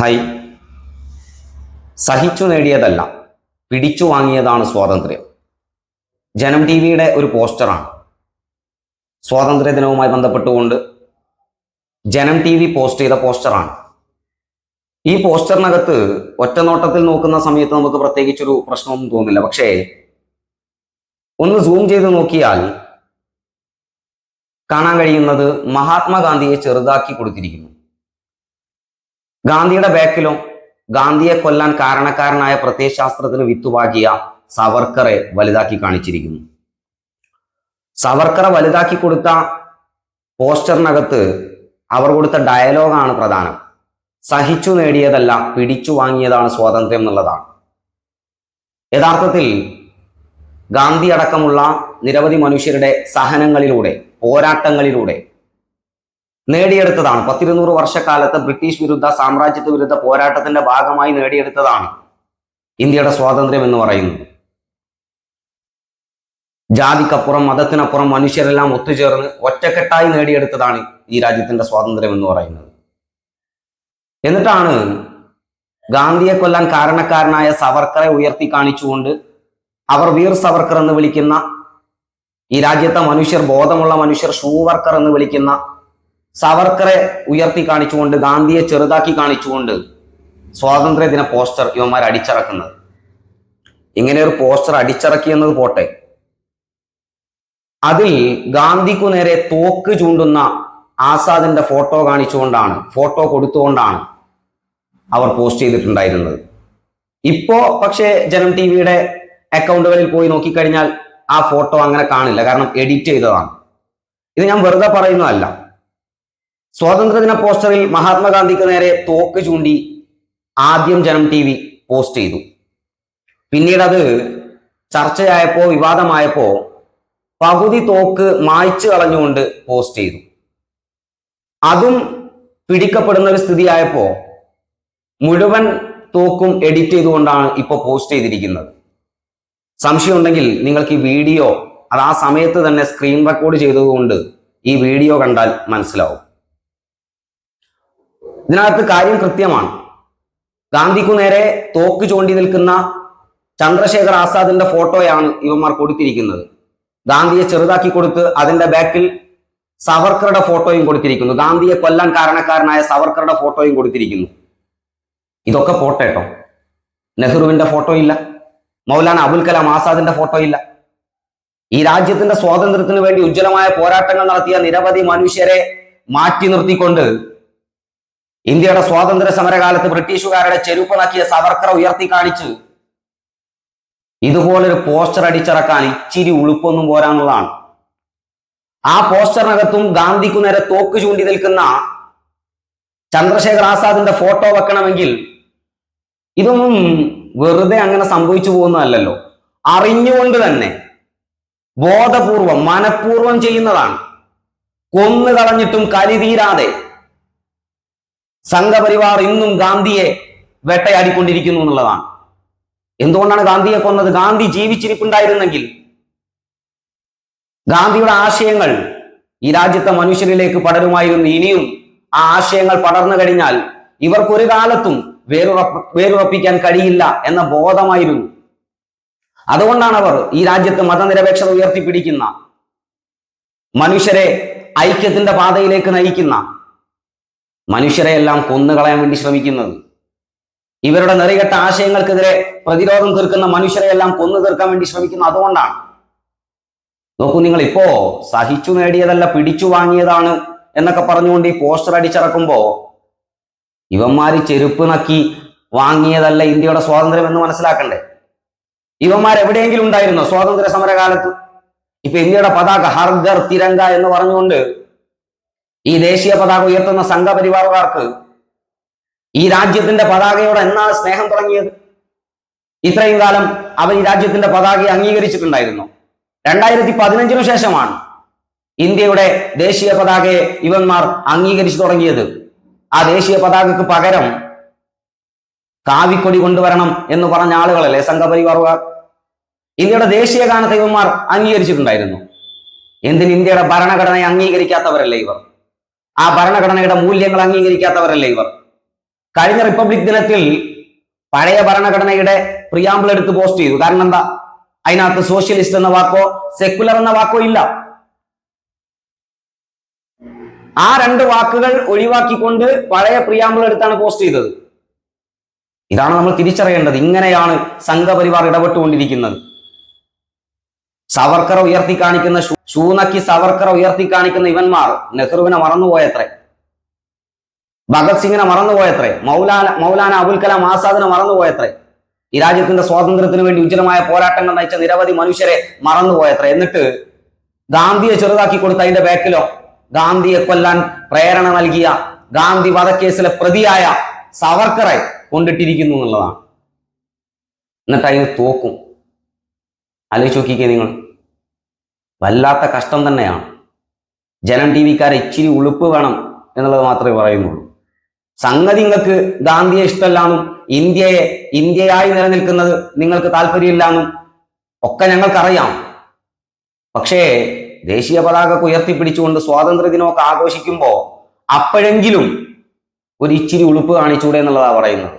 Hi സഹിച്ചു നേടിയതല്ല പിടിച്ചു വാങ്ങിയതാണ് സ്വാതന്ത്ര്യം. ജനം ടി വിയുടെ ഒരു പോസ്റ്ററാണ്. സ്വാതന്ത്ര്യ ദിനവുമായി ബന്ധപ്പെട്ടുകൊണ്ട് ജനം ടി വി പോസ്റ്റ് ചെയ്ത പോസ്റ്ററാണ്. ഈ പോസ്റ്ററിനകത്ത് ഒറ്റനോട്ടത്തിൽ നോക്കുന്ന സമയത്ത് നമുക്ക് പ്രത്യേകിച്ചൊരു പ്രശ്നമൊന്നും തോന്നില്ല പക്ഷേ ഒന്ന് സൂം ചെയ്ത് നോക്കിയാൽ കാണാൻ കഴിയുന്നത് മഹാത്മാഗാന്ധിയെ ചെറുതാക്കി കൊടുത്തിരിക്കുന്നു. ഗാന്ധിയുടെ ബാക്കിലും ഗാന്ധിയെ കൊല്ലാൻ കാരണക്കാരനായ പ്രത്യയശാസ്ത്രത്തിന് വിത്തുവാകിയ സവർക്കറെ വലുതാക്കി കാണിച്ചിരിക്കുന്നു. സവർക്കറെ വലുതാക്കി കൊടുത്ത പോസ്റ്ററിനകത്ത് അവർ കൊടുത്ത ഡയലോഗാണ് പ്രധാനം. സഹിച്ചു നേടിയതല്ല പിടിച്ചു വാങ്ങിയതാണ് സ്വാതന്ത്ര്യം എന്നുള്ളതാണ്. യഥാർത്ഥത്തിൽ ഗാന്ധി അടക്കമുള്ള നിരവധി മനുഷ്യരുടെ സഹനങ്ങളിലൂടെ പോരാട്ടങ്ങളിലൂടെ നേടിയെടുത്തതാണ്. പത്തിരുന്നൂറ് വർഷക്കാലത്ത് ബ്രിട്ടീഷ് വിരുദ്ധ സാമ്രാജ്യത്വ വിരുദ്ധ പോരാട്ടത്തിന്റെ ഭാഗമായി നേടിയെടുത്തതാണ് ഇന്ത്യയുടെ സ്വാതന്ത്ര്യം എന്ന് പറയുന്നത്. ജാതിക്കപ്പുറം മതത്തിനപ്പുറം മനുഷ്യരെല്ലാം ഒത്തുചേർന്ന് ഒറ്റക്കെട്ടായി നേടിയെടുത്തതാണ് ഈ രാജ്യത്തിന്റെ സ്വാതന്ത്ര്യം എന്ന് പറയുന്നത്. എന്നിട്ടാണ് ഗാന്ധിയെ കൊല്ലാൻ കാരണക്കാരനായ സവർക്കറെ ഉയർത്തി കാണിച്ചുകൊണ്ട് അവർ വീർ സവർക്കർ എന്ന് വിളിക്കുന്ന ഈ രാജ്യത്തെ മനുഷ്യർ ബോധമുള്ള മനുഷ്യർ ഷൂവർക്കർ എന്ന് വിളിക്കുന്ന സവർക്കറെ ഉയർത്തി കാണിച്ചുകൊണ്ട് ഗാന്ധിയെ ചെറുതാക്കി കാണിച്ചുകൊണ്ട് സ്വാതന്ത്ര്യ ദിന പോസ്റ്റർ ഇവന്മാർ അടിച്ചിറക്കുന്നത്. ഇങ്ങനെ ഒരു പോസ്റ്റർ അടിച്ചിറക്കി എന്നത് പോട്ടെ. അതിൽ ഗാന്ധിക്കു നേരെ തോക്ക് ചൂണ്ടുന്ന ആസാദിന്റെ ഫോട്ടോ കാണിച്ചുകൊണ്ടാണ് ഫോട്ടോ കൊടുത്തുകൊണ്ടാണ് അവർ പോസ്റ്റ് ചെയ്തിട്ടുണ്ടായിരുന്നത്. ഇപ്പോ പക്ഷേ ജനം ടി വിയുടെ അക്കൗണ്ടുകളിൽ പോയി നോക്കിക്കഴിഞ്ഞാൽ ആ ഫോട്ടോ അങ്ങനെ കാണില്ല കാരണം എഡിറ്റ് ചെയ്തതാണ്. ഇത് ഞാൻ വെറുതെ പറയുന്നതല്ല. സ്വാതന്ത്ര്യദിന പോസ്റ്ററിൽ മഹാത്മാഗാന്ധിക്ക് നേരെ തോക്ക് ചൂണ്ടി ആദ്യം ജനം ടി വി പോസ്റ്റ് ചെയ്തു. പിന്നീട് അത് ചർച്ചയായപ്പോ വിവാദമായപ്പോ പകുതി തോക്ക് മായ്ച്ചു കളഞ്ഞുകൊണ്ട് പോസ്റ്റ് ചെയ്തു. അതും പിടിക്കപ്പെടുന്ന ഒരു സ്ഥിതിയായപ്പോ മുഴുവൻ തോക്കും എഡിറ്റ് ചെയ്തുകൊണ്ടാണ് ഇപ്പോൾ പോസ്റ്റ് ചെയ്തിരിക്കുന്നത്. സംശയമുണ്ടെങ്കിൽ നിങ്ങൾക്ക് ഈ വീഡിയോ അത് ആ സമയത്ത് തന്നെ സ്ക്രീൻ റെക്കോർഡ് ചെയ്തതുകൊണ്ട് ഈ വീഡിയോ കണ്ടാൽ മനസ്സിലാവും. ഇതിനകത്ത് കാര്യം കൃത്യമാണ്. ഗാന്ധിക്കു നേരെ തോക്ക് ചൂണ്ടി നിൽക്കുന്ന ചന്ദ്രശേഖർ ആസാദിന്റെ ഫോട്ടോയാണ് ഇവന്മാർ കൊടുത്തിരിക്കുന്നത്. ഗാന്ധിയെ ചെറുതാക്കി കൊടുത്ത് അതിന്റെ ബാക്കിൽ സവർക്കറുടെ ഫോട്ടോയും കൊടുത്തിരിക്കുന്നു. ഗാന്ധിയെ കൊല്ലാൻ കാരണക്കാരനായ സവർക്കറുടെ ഫോട്ടോയും കൊടുത്തിരിക്കുന്നു. ഇതൊക്കെ പോട്ടേട്ടോ നെഹ്റുവിന്റെ ഫോട്ടോ ഇല്ല. മൗലാന അബുൽ കലാം ആസാദിന്റെ ഫോട്ടോ ഇല്ല. ഈ രാജ്യത്തിന്റെ സ്വാതന്ത്ര്യത്തിന് വേണ്ടി ഉജ്ജ്വലമായ പോരാട്ടങ്ങൾ നടത്തിയ നിരവധി മനുഷ്യരെ മാറ്റി നിർത്തിക്കൊണ്ട് ഇന്ത്യയുടെ സ്വാതന്ത്ര്യ സമരകാലത്ത് ബ്രിട്ടീഷുകാരുടെ ചെരുപ്പ് നക്കിയ ഉയർത്തി കാണിച്ച് ഇതുപോലൊരു പോസ്റ്റർ അടിച്ചിറക്കാൻ ഇച്ചിരി ഉളുപ്പൊന്നും പോരാന്നുള്ളതാണ്. ആ പോസ്റ്ററിനകത്തും ഗാന്ധിക്കു നേരെ തോക്ക് ചൂണ്ടി നിൽക്കുന്ന ചന്ദ്രശേഖർ ആസാദിന്റെ ഫോട്ടോ വെക്കണമെങ്കിൽ ഇതൊന്നും വെറുതെ അങ്ങനെ സംഭവിച്ചു പോകുന്നതല്ലല്ലോ. അറിഞ്ഞുകൊണ്ട് തന്നെ ബോധപൂർവം മനഃപൂർവം ചെയ്യുന്നതാണ്. കൊന്നു കളഞ്ഞിട്ടും കലിതീരാതെ സംഘപരിവാർ ഇന്നും ഗാന്ധിയെ വേട്ടയാടിക്കൊണ്ടിരിക്കുന്നു എന്നുള്ളതാണ്. എന്തുകൊണ്ടാണ് ഗാന്ധിയെ കൊന്നത്? ഗാന്ധി ജീവിച്ചിരിപ്പുണ്ടായിരുന്നെങ്കിൽ ഗാന്ധിയുടെ ആശയങ്ങൾ ഈ രാജ്യത്തെ മനുഷ്യരിലേക്ക് പടരുമായിരുന്നു. ഇനിയും ആ ആശയങ്ങൾ പടർന്നു കഴിഞ്ഞാൽ ഇവർക്കൊരു കാലത്തും വേറുറപ്പ് വേറുറപ്പിക്കാൻ കഴിയില്ല എന്ന ബോധമായിരുന്നു. അതുകൊണ്ടാണ് അവർ ഈ രാജ്യത്ത് മതനിരപേക്ഷത ഉയർത്തിപ്പിടിക്കുന്ന മനുഷ്യരെ ഐക്യത്തിന്റെ പാതയിലേക്ക് നയിക്കുന്ന മനുഷ്യരെ എല്ലാം കൊന്നുകളയാൻ വേണ്ടി ശ്രമിക്കുന്നത്. ഇവരുടെ നെറികെട്ട ആശയങ്ങൾക്കെതിരെ പ്രതിരോധം തീർക്കുന്ന മനുഷ്യരെ എല്ലാം കൊന്നു തീർക്കാൻ വേണ്ടി ശ്രമിക്കുന്നത് അതുകൊണ്ടാണ്. നോക്കൂ നിങ്ങൾ ഇപ്പോ സഹിച്ചു നേടിയതല്ല പിടിച്ചു വാങ്ങിയതാണ് എന്നൊക്കെ പറഞ്ഞുകൊണ്ട് ഈ പോസ്റ്റർ അടിച്ചിറക്കുമ്പോ ഇവന്മാര് ചെരുപ്പ് നക്കി വാങ്ങിയതല്ല ഇന്ത്യയുടെ സ്വാതന്ത്ര്യം എന്ന് മനസ്സിലാക്കണ്ടേ? ഇവന്മാർ എവിടെയെങ്കിലും ഉണ്ടായിരുന്നോ സ്വാതന്ത്ര്യ സമരകാലത്ത് ഇപ്പൊ ഇന്ത്യയുടെ പതാക ഹർഗർ തിരങ്ക എന്ന് പറഞ്ഞുകൊണ്ട് ഈ ദേശീയ പതാക ഉയർത്തുന്ന സംഘപരിവാറുകാർക്ക് ഈ രാജ്യത്തിന്റെ പതാകയോട് എന്നാണ് സ്നേഹം തുടങ്ങിയത്? ഇത്രയും കാലം അവർ ഈ രാജ്യത്തിന്റെ പതാകയെ അംഗീകരിച്ചിട്ടുണ്ടായിരുന്നു. രണ്ടായിരത്തി പതിനഞ്ചിനു ശേഷമാണ് ഇന്ത്യയുടെ ദേശീയ പതാകയെ ഇവന്മാർ അംഗീകരിച്ചു തുടങ്ങിയത്. ആ ദേശീയ പതാകയ്ക്ക് പകരം കാവിക്കൊടി കൊണ്ടുവരണം എന്ന് പറഞ്ഞ ആളുകളല്ലേ സംഘപരിവാറുകാർ? ഇന്ത്യയുടെ ദേശീയ ഗാനത്തെ ഇവന്മാർ അംഗീകരിച്ചിട്ടുണ്ടായിരുന്നു. എന്തിന് ഇന്ത്യയുടെ ഭരണഘടനയെ അംഗീകരിക്കാത്തവരല്ലേ ഇവർ? ആ ഭരണഘടനയുടെ മൂല്യങ്ങൾ അംഗീകരിക്കാത്തവരല്ലേ ഇവർ? കഴിഞ്ഞ റിപ്പബ്ലിക് ദിനത്തിൽ പഴയ ഭരണഘടനയുടെ പ്രിയാമ്പിൾ എടുത്ത് പോസ്റ്റ് ചെയ്തു. കാരണം എന്താ? അതിനകത്ത് സോഷ്യലിസ്റ്റ് എന്ന വാക്കോ സെക്കുലർ എന്ന വാക്കോ ഇല്ല. ആ രണ്ട് വാക്കുകൾ ഒഴിവാക്കിക്കൊണ്ട് പഴയ പ്രിയാമ്പിൾ എടുത്താണ് പോസ്റ്റ് ചെയ്തത്. ഇതാണ് നമ്മൾ തിരിച്ചറിയേണ്ടത്. ഇങ്ങനെയാണ് സംഘപരിവാർ ഇടപെട്ടുകൊണ്ടിരിക്കുന്നത്. സവർക്കർ ഉയർത്തി കാണിക്കുന്ന ഷൂനക്കി സവർക്കർ ഉയർത്തി കാണിക്കുന്ന ഇവന്മാർ നെഹ്റുവിനെ മറന്നുപോയത്രേ. ഭഗത് സിംഗിനെ മറന്നുപോയത്രേ. മൗലാന മൗലാന അബുൽ കലാം ആസാദിനെ മറന്നുപോയത്രേ. ഈ രാജ്യത്തിന്റെ സ്വാതന്ത്ര്യത്തിന് വേണ്ടി ഉജ്ജ്വലമായ പോരാട്ടങ്ങൾ നയിച്ച നിരവധി മനുഷ്യരെ മറന്നുപോയത്രേ. എന്നിട്ട് ഗാന്ധിയെ ചെറുതാക്കി കൊടുത്ത അതിന്റെ ബാക്കിലോ ഗാന്ധിയെ കൊല്ലാൻ പ്രേരണ നൽകിയ ഗാന്ധി വധക്കേസിലെ പ്രതിയായ സവർക്കറെ കൊണ്ടിട്ടിരിക്കുന്നു എന്നുള്ളതാണ്. എന്നിട്ട് അതിന് തോക്കും. ആലോചിച്ച് നോക്കിക്കേ നിങ്ങൾ. വല്ലാത്ത കഷ്ടം തന്നെയാണ്. ജനം ടി വിക്കാരെ ഇച്ചിരി ഉളുപ്പ് വേണം എന്നുള്ളത് മാത്രമേ പറയുന്നുള്ളൂ. സംഗതി നിങ്ങൾക്ക് ഗാന്ധിയെ ഇഷ്ടമല്ലാന്നും ഇന്ത്യയെ ഇന്ത്യയായി നിലനിൽക്കുന്നത് നിങ്ങൾക്ക് താല്പര്യമില്ലാന്നും ഒക്കെ ഞങ്ങൾക്കറിയാം. പക്ഷേ ദേശീയ പതാക ഉയർത്തിപ്പിടിച്ചുകൊണ്ട് സ്വാതന്ത്ര്യ ദിനമൊക്കെ ആഘോഷിക്കുമ്പോൾ അപ്പോഴെങ്കിലും ഒരു ഇച്ചിരി ഉളുപ്പ് കാണിച്ചൂടെ എന്നുള്ളതാണ് പറയുന്നത്.